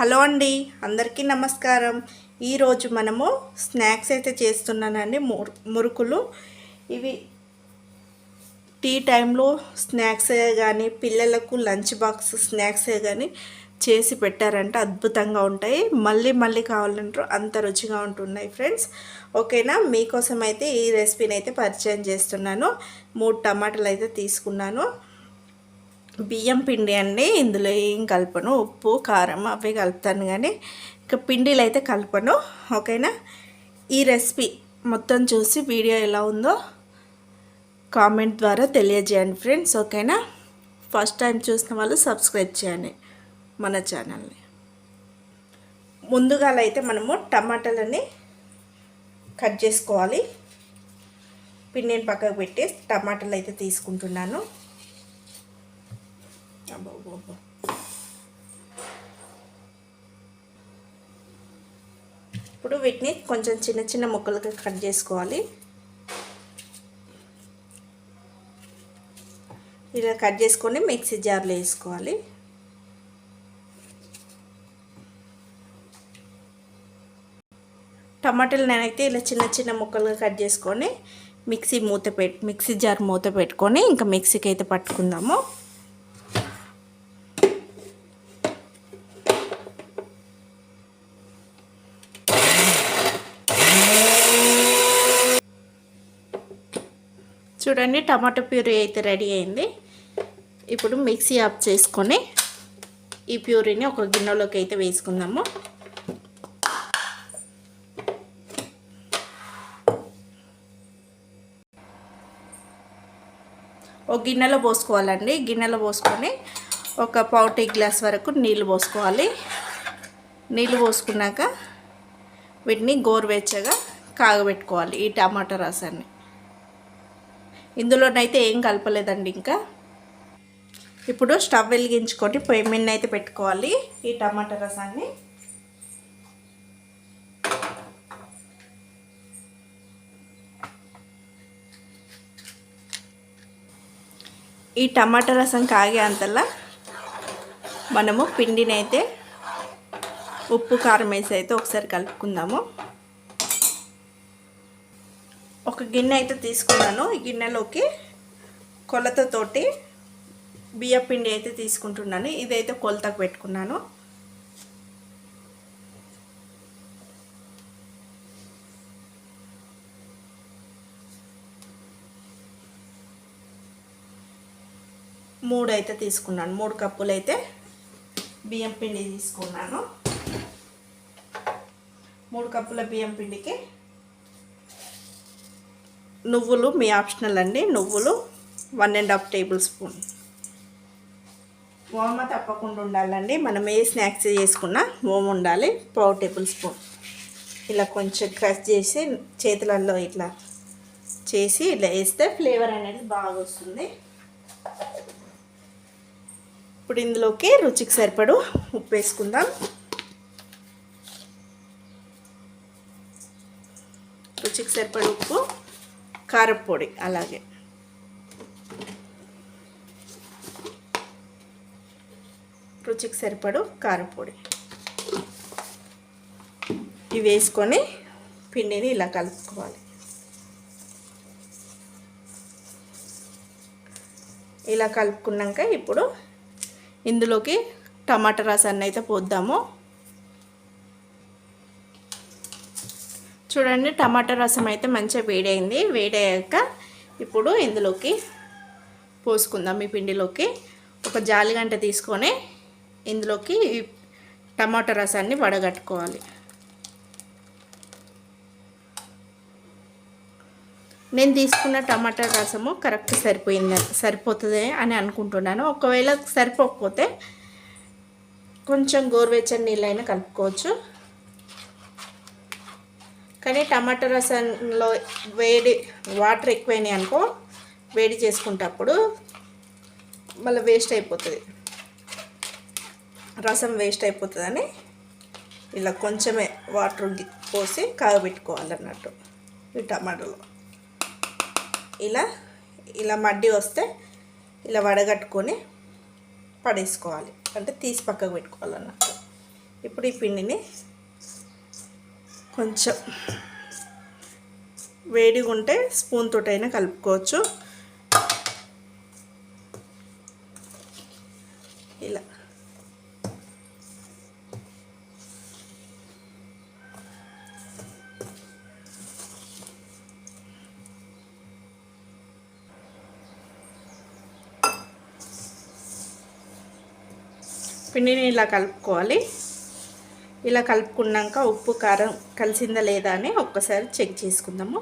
Hello అండి అందరికీ నమస్కారం. ఈరోజు మనము స్నాక్స్ అయితే చేస్తున్నానండి మురు మురుకులు. ఇవి టీ టైంలో స్నాక్స్ కానీ పిల్లలకు లంచ్ బాక్స్ స్నాక్స్ కానీ చేసి పెట్టారంటే అద్భుతంగా ఉంటాయి. మళ్ళీ మళ్ళీ కావాలంటారు అంత రుచిగా ఉంటున్నాయి ఫ్రెండ్స్. ఓకేనా? మీకోసం అయితే ఈ రెసిపీని అయితే పరిచయం చేస్తున్నాను. మూడు టమాటాలు అయితే తీసుకున్నాను. బియ్యం పిండి అండి. ఇందులో ఏం కలపను? ఉప్పు కారం అవి కలుపుతాను కానీ ఇక పిండిలు అయితే కలపను. ఓకేనా? ఈ రెసిపీ మొత్తం చూసి వీడియో ఎలా ఉందో కామెంట్ ద్వారా తెలియజేయండి ఫ్రెండ్స్. ఓకేనా? ఫస్ట్ టైం చూసిన వాళ్ళు సబ్స్క్రైబ్ చేయండి మన ఛానల్ని. ముందుగా అయితే మనము టమాటాలని కట్ చేసుకోవాలి. పిండిని పక్కకు పెట్టి టమాటాలు అయితే తీసుకుంటున్నాను. అబ్బా ఇప్పుడు వీటిని కొంచెం చిన్న చిన్న ముక్కలుగా కట్ చేసుకోవాలి. ఇలా కట్ చేసుకొని మిక్సీ జార్లో వేసుకోవాలి. టమాటాలు నేనైతే ఇలా చిన్న చిన్న ముక్కలుగా కట్ చేసుకొని మిక్సీ మూత పెట్ మిక్సీ జార్ మూత పెట్టుకొని ఇంకా మిక్సీకి అయితే పట్టుకుందాము. చూడండి టమాటో ప్యూరీ అయితే రెడీ అయింది. ఇప్పుడు మిక్సీ ఆఫ్ చేసుకొని ఈ ప్యూరీని ఒక గిన్నెలోకి అయితే వేసుకుందాము. ఒక గిన్నెలో పోసుకోవాలండి. గిన్నెలో పోసుకొని ఒక పావు టీ గ్లాస్ వరకు నీళ్ళు పోసుకోవాలి. నీళ్ళు పోసుకున్నాక వీటిని గోరువెచ్చగా కాగబెట్టుకోవాలి ఈ టమాటా రసాన్ని. ఇందులోనైతే ఏం కలపలేదండి ఇంకా. ఇప్పుడు స్టవ్ వెలిగించుకొని పొయ్యి మీద అయితే పెట్టుకోవాలి ఈ టమాటా రసాన్ని. ఈ టమాటా రసం కాగే అంతలా మనము పిండినైతే ఉప్పు కారం వేసి అయితే ఒకసారి కలుపుకుందాము. ఒక గిన్నె అయితే తీసుకున్నాను. ఈ గిన్నెలోకి కొలతతోటి బియ్య పిండి అయితే తీసుకుంటున్నాను. ఇదైతే కొలతకు పెట్టుకున్నాను. మూడు అయితే తీసుకున్నాను. మూడు కప్పులు అయితే బియ్యం పిండి తీసుకున్నాను. మూడు కప్పుల బియ్యం పిండికి నువ్వులు మీ ఆప్షనల్ అండి. నువ్వులు one and half tablespoon. ఓమ తప్పకుండా ఉండాలండి. మనం ఏ స్నాక్స్ చేసుకున్నా ఓమ ఉండాలి పావు టేబుల్ స్పూన్. ఇలా కొంచెం క్రష్ చేసి చేతులలో ఇట్లా చేసి ఇలా వేస్తే ఫ్లేవర్ అనేది బాగా వస్తుంది. ఇప్పుడు ఇందులోకి రుచికి సరిపడు ఉప్పు వేసుకుందాం. రుచికి సరిపడు ఉప్పు. కారపొడి అలాగే. రుచికి సరిపడు కారపొడి. ఇవి వేసుకొని పిండిని ఇలా కలుపుకోవాలి. ఇలా కలుపుకున్నాక ఇప్పుడు ఇందులోకి టమాటా రసాన్ని అయితే పోద్దాము. చూడండి టమాటా రసం అయితే మంచిగా వేడైంది. వేడయ్యాక ఇప్పుడు ఇందులోకి పోసుకుందాం ఈ పిండిలోకి. ఒక జాలిగంట తీసుకొని ఇందులోకి టమాటా రసాన్ని వడగట్టుకోవాలి. నేను తీసుకున్న టమాటా రసము కరెక్ట్ సరిపోయింది సరిపోతుంది అని అనుకుంటున్నాను. ఒకవేళ సరిపోకపోతే కొంచెం గోరువెచ్చని నీళ్ళైనా కలుపుకోవచ్చు. కానీ టమాటా రసంలో వేడి వాటర్ ఎక్కువైనాయి అనుకో వేడి చేసుకుంటప్పుడు మళ్ళీ వేస్ట్ అయిపోతుంది. రసం వేస్ట్ అయిపోతుందని ఇలా కొంచెమే వాటర్ పోసి కాగబెట్టుకోవాలన్నట్టు ఈ టమాటాలో. ఇలా ఇలా మడ్డి వస్తే ఇలా వడగట్టుకొని పడేసుకోవాలి. అంటే తీసి పక్కకు పెట్టుకోవాలన్నట్టు. ఇప్పుడు ఈ పిండిని కొంచెం వేడిగా ఉంటే స్పూన్ తోటైనా కలుపుకోవచ్చు. ఇలా. పిండిని ఇలా కలుపుకోవాలి. ఇలా కలుపుకున్నాక ఉప్పు కారం కలిసిందా లేదా అని ఒక్కసారి చెక్ చేసుకుందాము.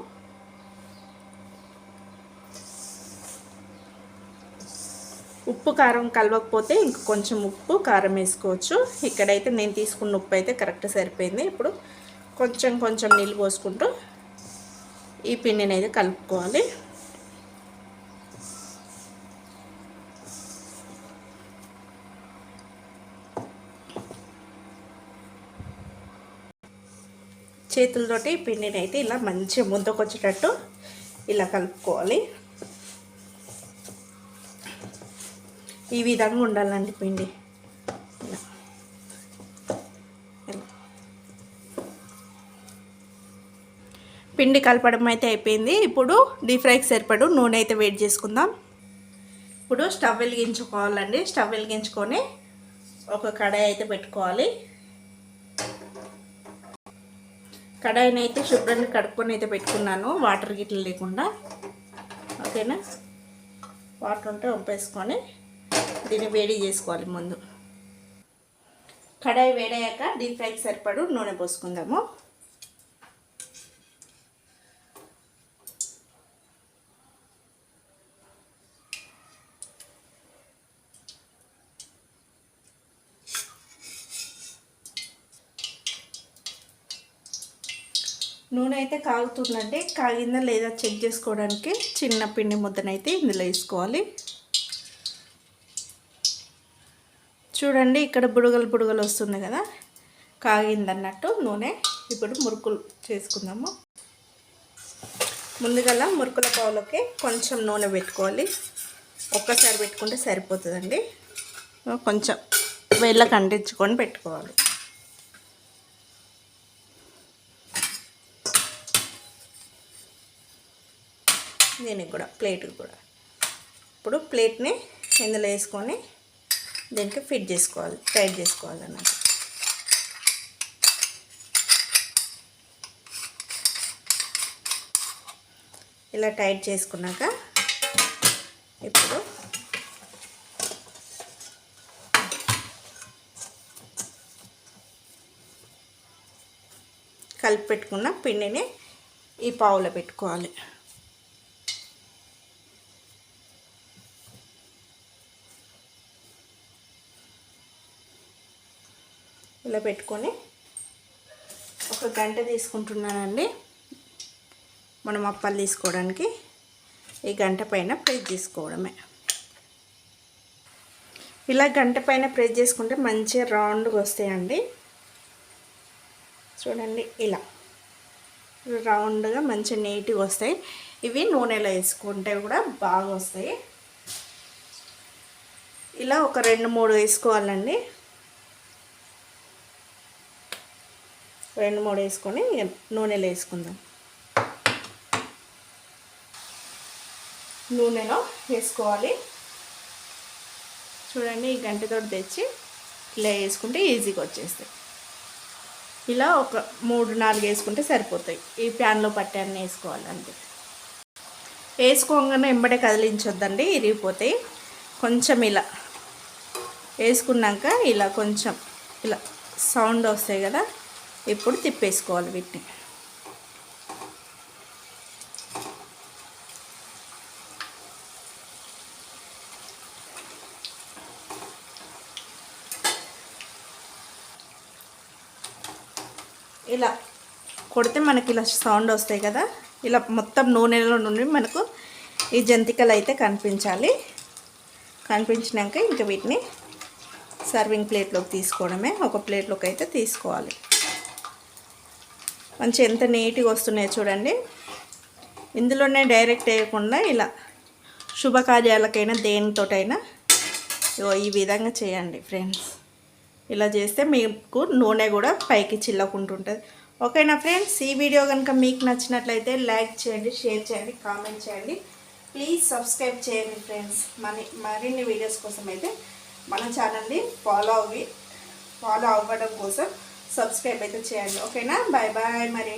ఉప్పు కారం కలవకపోతే ఇంక కొంచెం ఉప్పు కారం వేసుకోవచ్చు. ఇక్కడైతే నేను తీసుకున్న ఉప్పు అయితే కరెక్ట్ సరిపోయింది. ఇప్పుడు కొంచెం కొంచెం నీళ్ళు పోసుకుంటూ ఈ పిండిని అయితే కలుపుకోవాలి. చేతులతోటి పిండిని అయితే ఇలా మంచిగా ముద్దకొచ్చేటట్టు ఇలా కలుపుకోవాలి. ఈ విధంగా ఉండాలండి పిండి. పిండి కలపడం అయితే అయిపోయింది. ఇప్పుడు డీప్ ఫ్రైకి సరిపడు నూనె అయితే వేడి చేసుకుందాం. ఇప్పుడు స్టవ్ వెలిగించుకోవాలండి. స్టవ్ వెలిగించుకొని ఒక కడాయి అయితే పెట్టుకోవాలి. కడాయిని అయితే శుభ్రంగా కడుక్కొని అయితే పెట్టుకున్నాను. వాటర్ గిట్ల లేకుండా. ఓకేనా? వాటర్ ఉంటే వంపేసుకొని దీన్ని వేడి చేసుకోవాలి ముందు. కడాయి వేడయ్యాక డీప్ ఫ్రైకి సరిపడు నూనె పోసుకుందాము. అయితే కాగుతుందండి. కాగిందా లేదా చెక్ చేసుకోవడానికి చిన్న పిండి ముద్దనైతే ఇందులో వేసుకోవాలి. చూడండి ఇక్కడ బుడగలు బుడగలు వస్తుంది కదా. కాగిందన్నట్టు నూనె ఇప్పుడు మురుకులు చేసుకుందాము. ముందుగల మురుకుల పావులకి కొంచెం నూనె పెట్టుకోవాలి. ఒక్కసారి పెట్టుకుంటే సరిపోతుందండి. కొంచెం వేళ్ళకి అంటించుకొని పెట్టుకోవాలి. దీనికి కూడా ప్లేట్కి కూడా. ఇప్పుడు ప్లేట్ని ఇందులో వేసుకొని దీనికి ఫిట్ చేసుకోవాలి టైట్ చేసుకోవాలి అన్నమాట ఇలా టైట్ చేసుకున్నాక ఇప్పుడు కలిపి పెట్టుకున్న పిండిని ఈ పావులో పెట్టుకోవాలి. ఇలా పెట్టుకొని ఒక గంట తీసుకుంటున్నానండి. మనం అప్పాలు తీసుకోవడానికి ఈ గంట పైన ప్రెస్ చేసుకోవడమే. ఇలా గంట పైన ప్రెస్ చేసుకుంటే మంచిగా రౌండ్గా వస్తాయండి. చూడండి ఇలా. రౌండ్గా మంచి నీట్గా వస్తాయి. ఇవి నూనెలో వేసుకుంటే కూడా బాగా వస్తాయి. ఇలా ఒక రెండు మూడు వేసుకోవాలండి. రెండు మూడు వేసుకొని నూనెలో వేసుకుందాం. నూనెలో వేసుకోవాలి. చూడండి ఈ గంటతో తెచ్చి ఇలా వేసుకుంటే ఈజీగా వచ్చేస్తాయి. ఇలా ఒక మూడు నాలుగు వేసుకుంటే సరిపోతాయి. ఈ ప్యాన్లో పట్టే అన్నీ వేసుకోవాలి అంతే. వేసుకోగానే ఎంబడే కదిలించొద్దండి ఇరిగిపోతాయి. కొంచెం ఇలా వేసుకున్నాక ఇలా కొంచెం ఇలా సౌండ్ వస్తాయి కదా ఇప్పుడు తిప్పేసుకోవాలి వీటిని. ఇలా కొడితే మనకి ఇలా సౌండ్ వస్తాయి కదా ఇలా మొత్తం నూనెలో నుండి మనకు ఈ జంతికలు అయితే కనిపించాలి. కనిపించినాక ఇంకా వీటిని సర్వింగ్ ప్లేట్లోకి తీసుకోవడమే ఒక ప్లేట్లోకి అయితే తీసుకోవాలి. మంచి ఎంత నీట్గా వస్తున్నాయో చూడండి. ఇందులోనే డైరెక్ట్ వేయకుండా ఇలా శుభకార్యాలకైనా దేనితోటైనా ఇగో ఈ విధంగా చేయండి ఫ్రెండ్స్. ఇలా చేస్తే మీకు నూనె కూడా పైకి చిల్లకుంటుంటుంది. ఓకేనా ఫ్రెండ్స్? ఈ వీడియో కనుక మీకు నచ్చినట్లయితే లైక్ చేయండి షేర్ చేయండి కామెంట్ చేయండి. ప్లీజ్ సబ్స్క్రైబ్ చేయండి ఫ్రెండ్స్. మరి మరిన్ని వీడియోస్ కోసం అయితే మన ఛానల్ని ఫాలో అవి ఫాలో అవ్వడం కోసం సబ్స్క్రైబ్ అయితే చేయండి. ఓకేనా బాయ్ బాయ్ మరి.